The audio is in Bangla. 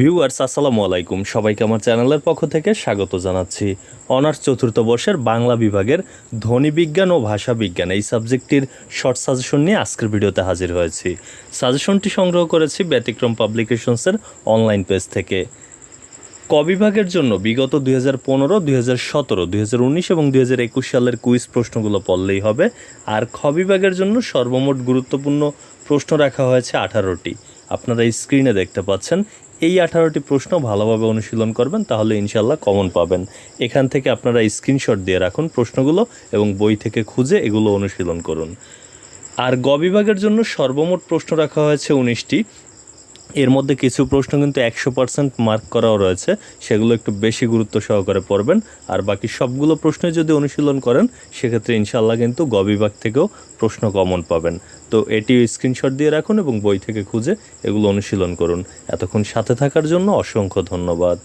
ভিউয়ার্স, আসসালামু আলাইকুম। সবাইকে আমার চ্যানেলের পক্ষ থেকে স্বাগত জানাচ্ছি। অনার্স চতুর্থ বর্ষের বাংলা বিভাগের ধ্বনি বিজ্ঞান ও ভাষা বিজ্ঞান এই সাবজেক্টটির শর্ট সাজেশন নিয়ে আজকের ভিডিওতে হাজির হয়েছি। সাজেশনটি সংগ্রহ করেছি ব্যতিক্রম পাবলিকেশনসের অনলাইন পেজ থেকে। ক বিভাগের জন্য বিগত দুই হাজার পনেরো, দুই হাজার সতেরো, দুই হাজার উনিশ এবং দুই হাজার একুশ সালের কুইজ প্রশ্নগুলো পড়লেই হবে। আর খ বিভাগের জন্য সর্বমোট গুরুত্বপূর্ণ প্রশ্ন রাখা হয়েছে আঠারোটি। আপনারা স্ক্রিনে দেখতে পাচ্ছেন এই আঠারোটি প্রশ্ন ভালোভাবে অনুশীলন করবেন, তাহলে ইনশাল্লাহ কমন পাবেন। এখান থেকে আপনারা স্ক্রিনশট দিয়ে রাখুন প্রশ্নগুলো এবং বই থেকে খুঁজে এগুলো অনুশীলন করুন। আর গ বিভাগের জন্য সর্বমোট প্রশ্ন রাখা হয়েছে উনিশটি। এর মধ্যে কিছু প্রশ্ন কিন্তু একশো পার্সেন্ট মার্ক করাও রয়েছে। সেগুলো একটু বেশি গুরুত্ব সহকারে পড়বেন। আর বাকি সবগুলো প্রশ্নে যদি অনুশীলন করেন, সেক্ষেত্রে ইনশাল্লাহ কিন্তু গবিভাগ বিভাগ থেকেও প্রশ্ন কমন পাবেন। তো এটি স্ক্রিনশট দিয়ে রাখুন এবং বই থেকে খুঁজে এগুলো অনুশীলন করুন। এতক্ষণ সাথে থাকার জন্য অসংখ্য ধন্যবাদ।